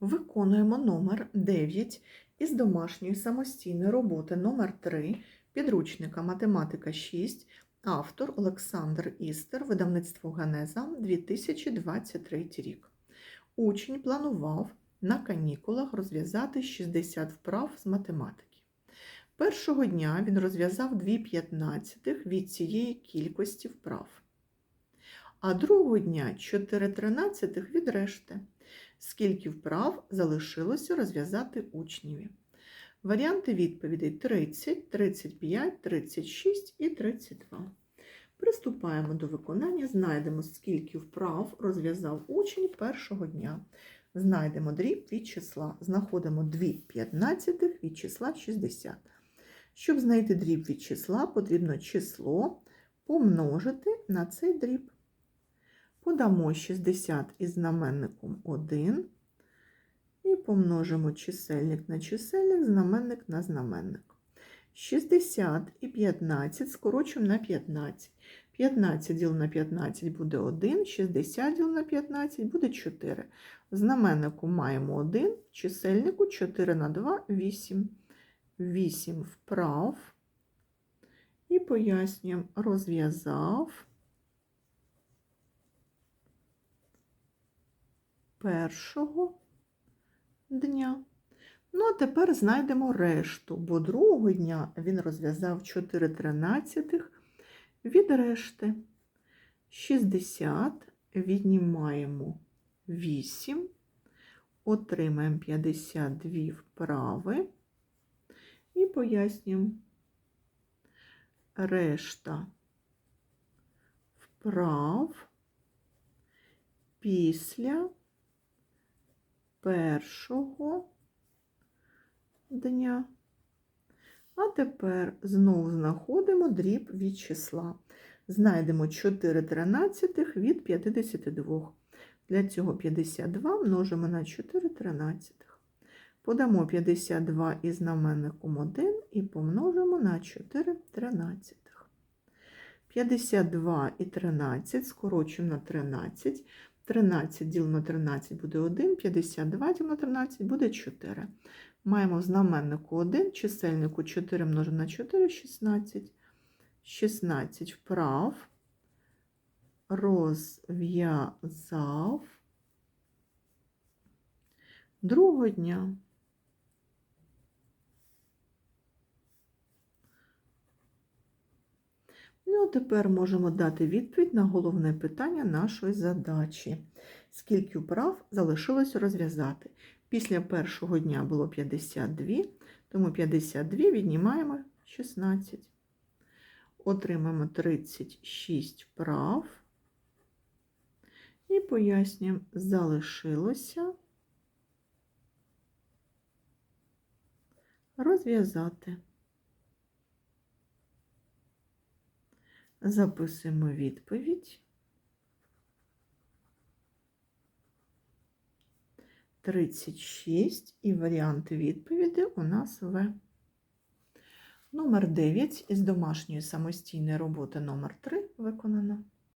Виконуємо номер 9 із домашньої самостійної роботи номер 3 підручника Математика 6, автор Олександр Істер, видавництво Генеза 2023 рік. Учень планував на канікулах розв'язати 60 вправ з математики. Першого дня він розв'язав 2 п'ятнадцятих від цієї кількості вправ, а другого дня 4 тринадцятих від решти скільки вправ залишилося розв'язати учневі. Варіанти відповідей 30, 35, 36 і 32. Приступаємо до виконання, знайдемо, скільки вправ розв'язав учень першого дня. Знайдемо дріб від числа. Знаходимо 2 п'ятнадцятих від числа 60. Щоб знайти дріб від числа, потрібно число помножити на цей дріб. Подамо 60 із знаменником 1 і помножимо чисельник на чисельник, знаменник на знаменник. 60 і 15 скорочуємо на 15. 15 діл на 15 буде 1, 60 діл на 15 буде 4. В знаменнику маємо 1, в чисельнику 4 на 2 8. 8 вправ. І пояснюємо, розв'язав. Першого дня. Ну, а тепер знайдемо решту, бо другого дня він розв'язав 4 тринадцятих від решти. 60 віднімаємо 8, отримаємо 52 вправи і пояснюємо решта вправ після першого дня. А тепер знову знаходимо дріб від числа. Знайдемо 4 тринадцятих від 52. Для цього 52 множимо на 4 тринадцятих. Подамо 52 із знаменником 1 і помножимо на 4 тринадцятих. 52 і 13 скорочуємо на 13. 13 діл на 13 буде 1, 52 діл на 13 буде 4. Маємо в знаменнику 1, чисельнику 4 множимо на 4, 16. 16 вправ розв'язав другого дня. Ну, тепер можемо дати відповідь на головне питання нашої задачі. Скільки вправ залишилось розв'язати? Після першого дня було 52, тому 52 віднімаємо 16. Отримаємо 36 вправ. І пояснюємо, залишилося розв'язати. Записуємо відповідь. 36 і варіанти відповіді у нас В. Номер 9 із домашньої самостійної роботи номер 3 виконано.